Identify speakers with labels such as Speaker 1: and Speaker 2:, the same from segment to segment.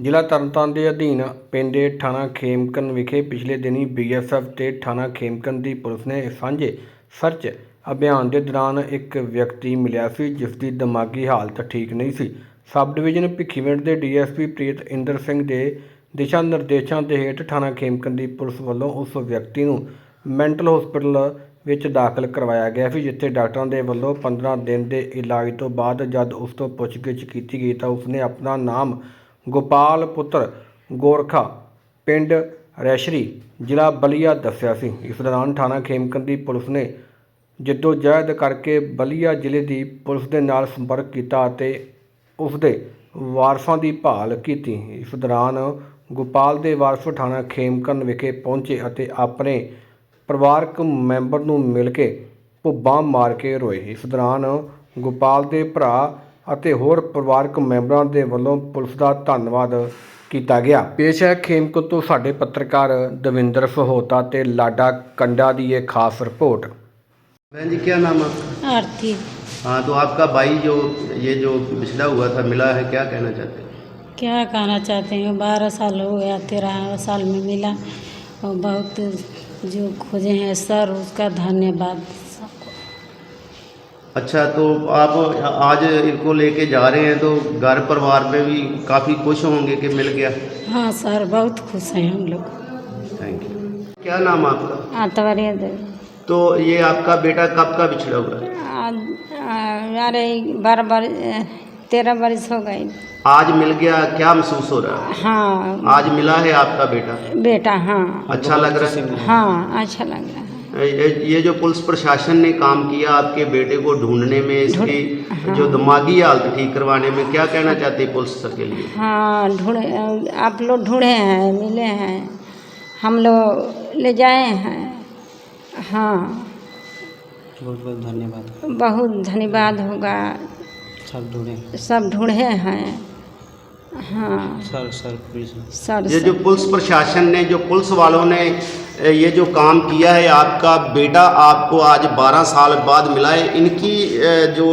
Speaker 1: ਜ਼ਿਲ੍ਹਾ ਤਰਨਤਾਰਨ ਦੇ ਅਧੀਨ ਪੈਂਦੇ ਥਾਣਾ ਖੇਮਕਨ ਵਿਖੇ ਪਿਛਲੇ ਦਿਨੀ ਬੀਐਸਐਫ ਤੇ ਥਾਣਾ ਖੇਮਕਰਨ ਦੀ ਪੁਲਿਸ ਨੇ ਸਾਂਝੇ ਸਰਚ ਅਭਿਆਨ ਦੇ ਦੌਰਾਨ ਇੱਕ ਵਿਅਕਤੀ ਮਿਲਿਆ ਸੀ, ਜਿਸ ਦੀ ਦਿਮਾਗੀ ਹਾਲਤ ਠੀਕ ਨਹੀਂ ਸੀ। ਸਬ ਡਿਵੀਜ਼ਨ ਭਿੱਖੀਵਿੰਡ ਦੇ ਡੀਐਸਪੀ ਪ੍ਰੀਤ ਇੰਦਰ ਸਿੰਘ ਦੇ ਦਿਸ਼ਾ ਨਿਰਦੇਸ਼ਾਂ ਦੇ ਹੇਠ ਥਾਣਾ ਖੇਮਕਰਨ ਦੀ ਪੁਲਿਸ ਵੱਲੋਂ ਉਸ ਵਿਅਕਤੀ ਨੂੰ ਮੈਂਟਲ ਹਸਪੀਟਲ ਵਿੱਚ ਦਾਖਲ ਕਰਵਾਇਆ ਗਿਆ ਸੀ, ਜਿੱਥੇ ਡਾਕਟਰਾਂ ਦੇ ਵੱਲੋਂ 15 ਦਿਨ ਦੇ ਇਲਾਜ ਤੋਂ ਬਾਅਦ ਜਦ ਉਸ ਤੋਂ ਪੁੱਛਗਿੱਛ ਕੀਤੀ ਗਈ ਤਾਂ ਉਸਨੇ ਆਪਣਾ ਨਾਮ ਗੋਪਾਲ ਪੁੱਤਰ ਗੋਰਖਾ, ਪਿੰਡ ਰੈਸ਼ਰੀ, ਜ਼ਿਲ੍ਹਾ ਬਲੀਆ ਦੱਸਿਆ ਸੀ। ਇਸ ਦੌਰਾਨ ਥਾਣਾ ਖੇਮਕਰਨ ਦੀ ਪੁਲਿਸ ਨੇ ਜੱਦੋ ਜਹਿਦ ਕਰਕੇ ਬਲੀਆ ਜ਼ਿਲ੍ਹੇ ਦੀ ਪੁਲਿਸ ਦੇ ਨਾਲ ਸੰਪਰਕ ਕੀਤਾ ਅਤੇ ਉਸ ਦੇ ਵਾਰਸਾਂ ਦੀ ਭਾਲ ਕੀਤੀ। ਇਸ ਦੌਰਾਨ ਗੋਪਾਲ ਦੇ ਵਾਰਸ ਥਾਣਾ ਖੇਮਕਰਨ ਵਿਖੇ ਪਹੁੰਚੇ ਅਤੇ ਆਪਣੇ ਪਰਿਵਾਰਕ ਮੈਂਬਰ ਨੂੰ ਮਿਲ ਕੇ ਭੁੱਬਾਂ ਮਾਰ ਕੇ ਰੋਏ। ਇਸ ਦੌਰਾਨ ਗੋਪਾਲ ਦੇ ਭਰਾ ਅਤੇ ਹੋਰ ਪਰਿਵਾਰਕ ਮੈਂਬਰਾਂ ਦੇ ਵੱਲੋਂ ਪੁਲਿਸ ਦਾ ਧੰਨਵਾਦ ਕੀਤਾ ਗਿਆ ਪੇਸ਼ ਹੈ ਖੇਮਕਰਨ ਤੋਂ ਸਾਡੇ ਪੱਤਰਕਾਰ ਦਵਿੰਦਰ ਸਹੋਤਾ ਤੇ ਲਾਡਾ ਕੰਡਾ ਦੀ ਇਹ ਖਾਸ ਰਿਪੋਰਟ
Speaker 2: बहन जी क्या नाम है आपका
Speaker 3: आरती
Speaker 2: हाँ तो आपका भाई जो ये जो पिछड़ा हुआ था मिला है क्या कहना चाहते हैं
Speaker 3: क्या कहना चाहते हैं बारह साल हो गया तेरह साल में मिला और बहुत जो खोजे हैं सर उसका धन्यवाद सबको
Speaker 2: अच्छा तो आप आज इनको लेके जा रहे हैं तो घर परिवार में भी काफ़ी खुश होंगे कि मिल गया।
Speaker 3: हाँ सर बहुत खुश हैं हम लोग।
Speaker 2: थैंक यू क्या नाम आपका?
Speaker 3: आतवरिया देवी।
Speaker 2: तो ये आपका बेटा कब का बिछड़ा हुआ? है
Speaker 3: अरे बारह बार तेरह बरस हो गई।
Speaker 2: आज मिल गया क्या महसूस हो रहा? है
Speaker 3: हाँ।
Speaker 2: आज मिला है आपका बेटा?
Speaker 3: बेटा हाँ।
Speaker 2: अच्छा लग रहा है?
Speaker 3: हाँ अच्छा लग रहा है।
Speaker 2: ये ये जो पुलिस प्रशासन ने काम किया आपके बेटे को ढूँढने में इसकी हाँ। जो दिमागी हालत ठीक करवाने में क्या कहना चाहते हैं पुलिस सर के लिए?
Speaker 3: हाँ ढूंढे आप लोग ढूंढे हैं मिले हैं हम लोग ले जाए हैं। हाँ।
Speaker 4: बहुत बहुत धन्यवाद।
Speaker 3: बहुत धन्यवाद होगा।
Speaker 4: सब ढूंढे।
Speaker 3: सब ढूंढे हैं। हाँ।
Speaker 4: सर सर
Speaker 2: ये जो पुलिस प्रशासन ने जो पुलिस वालों ने ये जो काम किया है आपका बेटा आपको आज 12 साल बाद मिला है इनकी जो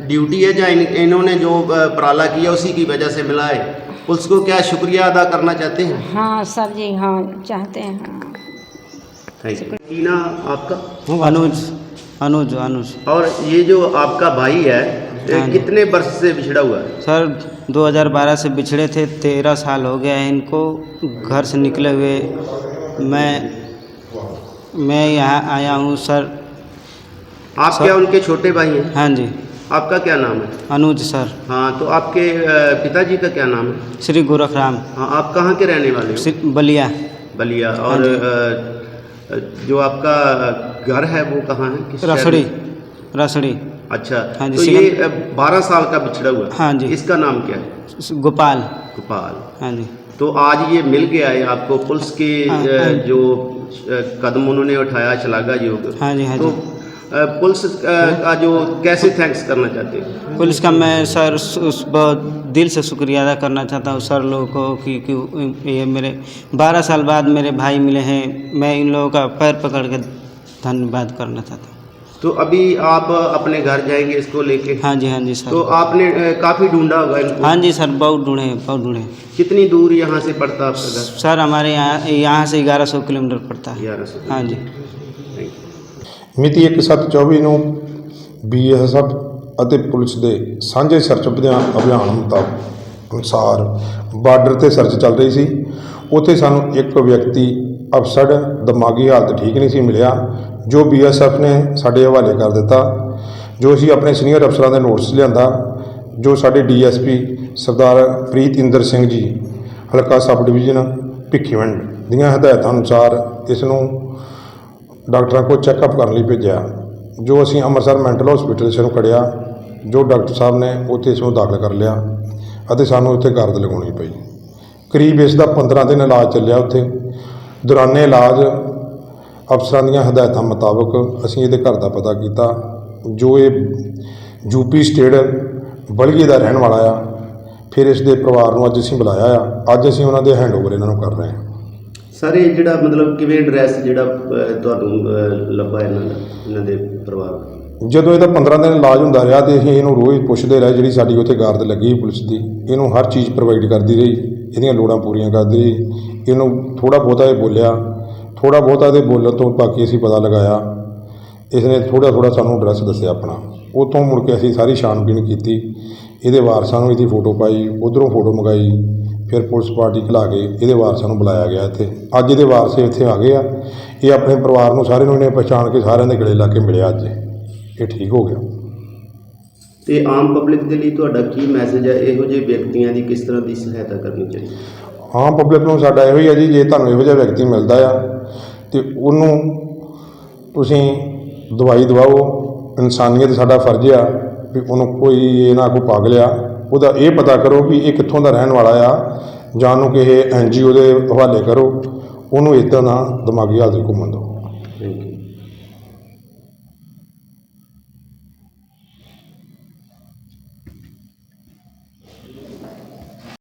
Speaker 2: ड्यूटी है या इन, इन्होंने जो उपराला किया उसी की वजह से मिला है। पुलिस को क्या शुक्रिया अदा करना चाहते हैं?
Speaker 3: हाँ सर जी हाँ चाहते हैं।
Speaker 2: यू टीना आपका?
Speaker 4: अनुज अनुज अनुज।
Speaker 2: और ये जो आपका भाई है
Speaker 4: हाँ।
Speaker 2: कितने वर्ष से बिछड़ा हुआ है।
Speaker 4: सर 2012 से बिछड़े थे तेरह साल हो गया है इनको घर से निकले हुए। मैं मैं यहाँ आया हूँ सर।
Speaker 2: आप
Speaker 4: सर-
Speaker 2: क्या उनके छोटे भाई हैं?
Speaker 4: हाँ जी।
Speaker 2: आपका क्या नाम है?
Speaker 4: अनुज सर।
Speaker 2: हाँ तो आपके पिताजी का क्या नाम है?
Speaker 4: श्री गोरखराम।
Speaker 2: हाँ आप कहाँ के रहने वाले हो?
Speaker 4: बलिया।
Speaker 2: बलिया और
Speaker 4: हाँ जो
Speaker 2: आपका घर है वो कहाँ है?
Speaker 4: रसड़ी। रसड़ी।
Speaker 2: अच्छा
Speaker 4: हाँ जी,
Speaker 2: तो ये बारह साल का बिछड़ा हुआ। हाँ
Speaker 4: जी।
Speaker 2: इसका नाम क्या है?
Speaker 4: गोपाल।
Speaker 2: गोपाल।
Speaker 4: हाँ जी।
Speaker 2: तो आज ये मिल गया है आपको पुलिस के
Speaker 4: हाँ, हाँ।
Speaker 2: जो। कदम उन्होंने उठाया शलाघा योग
Speaker 4: हाँ जी हाँ
Speaker 2: तो
Speaker 4: जी।
Speaker 2: पुलिस का जो कैसे थैंक्स करना चाहते हैं?
Speaker 4: पुलिस का मैं सर उस- उस बहुत दिल से शुक्रिया अदा करना चाहता हूँ सर लोगों को कि, कि ये मेरे बारह साल बाद मेरे भाई मिले हैं। मैं इन लोगों का पैर पकड़ के धन्यवाद करना चाहता हूँ।
Speaker 2: तो अभी आप अपने घर जाएंगे इसको लेके
Speaker 4: हाँ जी हाँ जी
Speaker 2: तो
Speaker 4: सर
Speaker 2: आपने अ, काफी ढूंढा होगा इनको
Speaker 4: हाँ जी सर बहुत ढूंढे बहुत ढूंढे
Speaker 2: कितनी दूर यहाँ से पड़ता आपका घर
Speaker 4: सर हमारे यहाँ यहाँ से ग्यारह सौ किलोमीटर पड़ता है
Speaker 2: ग्यारह सौ
Speaker 4: हाँ जी
Speaker 2: थैंक यू
Speaker 5: ਮਿਤੀ 1724 ਨੂੰ ਬੀਐਸਐਫ ਅਤੇ ਪੁਲਿਸ ਦੇ ਸਾਂਝੇ ਸਰਚ ਅਭਿਆਨ ਅਭਿਆਨ ਮੁਤਾਬਕ ਅਨੁਸਾਰ ਬਾਰਡਰ ਤੇ ਸਰਚ ਚੱਲ ਰਹੀ ਸੀ ਉੱਥੇ ਸਾਨੂੰ ਇੱਕ ਵਿਅਕਤੀ ਅਫਸਰ ਦਿਮਾਗੀ ਹਾਲਤ ਠੀਕ ਨਹੀਂ ਸੀ ਮਿਲਿਆ ਜੋ ਬੀਐਸਐਫ ਨੇ ਸਾਡੇ ਹਵਾਲੇ ਕਰ ਦਿੱਤਾ, ਜੋ ਅਸੀਂ ਆਪਣੇ ਸੀਨੀਅਰ ਅਫਸਰਾਂ ਦੇ ਨੋਟਸ ਲਿਆਂਦਾ, ਜੋ ਸਾਡੇ ਡੀਐਸਪੀ ਸਰਦਾਰ ਪ੍ਰੀਤ ਇੰਦਰ ਸਿੰਘ ਜੀ, ਹਲਕਾ ਸਬ ਡਿਵੀਜ਼ਨ ਭਿੱਖੀਵਿੰਡ ਦੀਆਂ ਹਦਾਇਤਾਂ ਅਨੁਸਾਰ ਇਸ ਨੂੰ ਡਾਕਟਰਾਂ ਕੋਲ ਚੈੱਕਅਪ ਕਰਨ ਲਈ ਭੇਜਿਆ। ਜੋ ਅਸੀਂ ਅੰਮ੍ਰਿਤਸਰ ਮੈਂਟਲ ਹਸਪੀਟਲ ਇਸ ਨੂੰ ਖੜਿਆ ਜੋ ਡਾਕਟਰ ਸਾਹਿਬ ਨੇ ਉੱਥੇ ਇਸ ਨੂੰ ਦਾਖਲ ਕਰ ਲਿਆ ਅਤੇ ਸਾਨੂੰ ਉੱਥੇ ਗਰਦ ਲਗਾਉਣੀ ਪਈ। ਕਰੀਬ ਇਸ ਦਾ 15 ਦਿਨ ਇਲਾਜ ਚੱਲਿਆ ਉੱਥੇ। ਦੌਰਾਨੇ ਇਲਾਜ ਅਫਸਰਾਂ ਦੀਆਂ ਹਦਾਇਤਾਂ ਮੁਤਾਬਕ ਅਸੀਂ ਇਹਦੇ ਘਰ ਦਾ ਪਤਾ ਕੀਤਾ। ਜੋ ਇਹ ਯੂਪੀ ਸਟੇਟ ਬਲਗੀ ਦਾ ਰਹਿਣ ਵਾਲਾ ਆ ਫਿਰ ਇਸ ਦੇ ਪਰਿਵਾਰ ਨੂੰ ਅੱਜ ਅਸੀਂ ਬੁਲਾਇਆ ਆ। ਅੱਜ ਅਸੀਂ ਉਹਨਾਂ ਦੇ ਹੈਂਡਓਵਰ ਇਹਨਾਂ ਨੂੰ ਕਰ ਰਹੇ ਹਾਂ।
Speaker 2: ਸਰ ਇਹ ਜਿਹੜਾ ਮਤਲਬ ਕਿਵੇਂ ਐਡਰੈਸ ਜਿਹੜਾ ਤੁਹਾਨੂੰ ਲੱਭਾ ਇਹਨਾਂ ਦਾ ਇਹਨਾਂ ਦੇ ਪਰਿਵਾਰ ਦਾ?
Speaker 5: ਜਦੋਂ ਇਹਦਾ 15 ਦਿਨ ਇਲਾਜ ਹੁੰਦਾ ਰਿਹਾ ਤੇ ਅਸੀਂ ਇਹਨੂੰ ਰੋਜ਼ ਪੁੱਛਦੇ ਰਹੇ ਜਿਹੜੀ ਸਾਡੀ ਉੱਥੇ ਗਾਰਡ ਲੱਗੀ ਸੀ ਪੁਲਿਸ ਦੀ। ਇਹਨੂੰ ਹਰ ਚੀਜ਼ ਪ੍ਰੋਵਾਈਡ ਕਰਦੀ ਰਹੀ। ਇਹਦੀਆਂ ਲੋੜਾਂ ਪੂਰੀਆਂ ਕਰਦੀ ਰਹੀ। ਇਹਨੂੰ ਥੋੜਾ ਬਹੁਤਾ ਇਹ ਬੋਲਿਆ। ਥੋੜਾ ਬਹੁਤਾ ਇਹਦੇ ਬੋਲਣ ਤੋਂ ਬਾਕੀ ਅਸੀਂ ਪਤਾ ਲਗਾਇਆ। ਇਸ ਨੇ ਥੋੜਾ ਥੋੜਾ ਸਾਨੂੰ ਐਡਰੈਸ ਦੱਸਿਆ ਆਪਣਾ। ਉੱਥੋਂ ਮੁੜ ਕੇ ਅਸੀਂ ਸਾਰੀ ਛਾਣਬੀਣ ਕੀਤੀ। ਇਹਦੇ ਵਾਰਸਾਂ ਨੂੰ ਇਹਦੀ ਫੋਟੋ ਪਾਈ ਉਧਰੋਂ ਫੋਟੋ ਮੰਗਾਈ ਫਿਰ ਪੁਲਿਸ ਪਾਰਟੀ ਖਿਲਾ ਕੇ ਇਹਦੇ ਵਾਰਸਾਂ ਨੂੰ ਬੁਲਾਇਆ ਗਿਆ ਇੱਥੇ। ਅੱਜ ਇਹਦੇ ਵਾਰਸ ਇੱਥੇ ਆ ਗਏ ਆ। ਇਹ ਆਪਣੇ ਪਰਿਵਾਰ ਨੂੰ ਸਾਰੇ ਨੂੰ ਇਹਨੇ ਪਛਾਣ ਕੇ ਸਾਰਿਆਂ ਦੇ ਗਲੇ ਲਾ ਕੇ ਮਿਲਿਆ ਅੱਜ। ਇਹ ਠੀਕ ਹੋ ਗਿਆ।
Speaker 2: ਤੇ ਆਮ ਪਬਲਿਕ ਦੇ ਲਈ ਤੁਹਾਡਾ ਕੀ ਮੈਸੇਜ ਹੈ? ਇਹੋ ਜਿਹੇ ਵਿਅਕਤੀਆਂ ਦੀ ਕਿਸ ਤਰ੍ਹਾਂ ਦੀ ਸਹਾਇਤਾ ਕਰਨੀ ਚਾਹੀਦੀ?
Speaker 5: ਆਮ ਪਬਲਿਕ ਨੂੰ ਸਾਡਾ ਇਹੋ ਹੀ ਹੈ ਜੀ ਜੇ ਤੁਹਾਨੂੰ ਇਹੋ ਜਿਹਾ ਵਿਅਕਤੀ ਮਿਲਦਾ ਆ ਤੇ ਉਹਨੂੰ ਤੁਸੀਂ ਦਵਾਈ ਦਵਾਓ, ਇਨਸਾਨੀਅਤ ਸਾਡਾ ਫਰਜ਼ ਆ ਵੀ ਉਹਨੂੰ ਕੋਈ ਇਹ ਨਾ ਕੋਈ ਪਾਗਲ ਆ ਉਹਦਾ ਇਹ ਪਤਾ ਕਰੋ ਵੀ ਇਹ ਕਿੱਥੋਂ ਦਾ ਰਹਿਣ ਵਾਲਾ ਆ, ਜਾਂ ਉਹਨੂੰ ਕਿਸੇ ਐੱਨ ਜੀ ਓ ਦੇ ਹਵਾਲੇ ਕਰੋ। ਉਹਨੂੰ ਇਦਾਂ ਨਾ ਦਿਮਾਗੀ ਹਾਲਤ ਘੁੰਮਣ ਦਿਓ।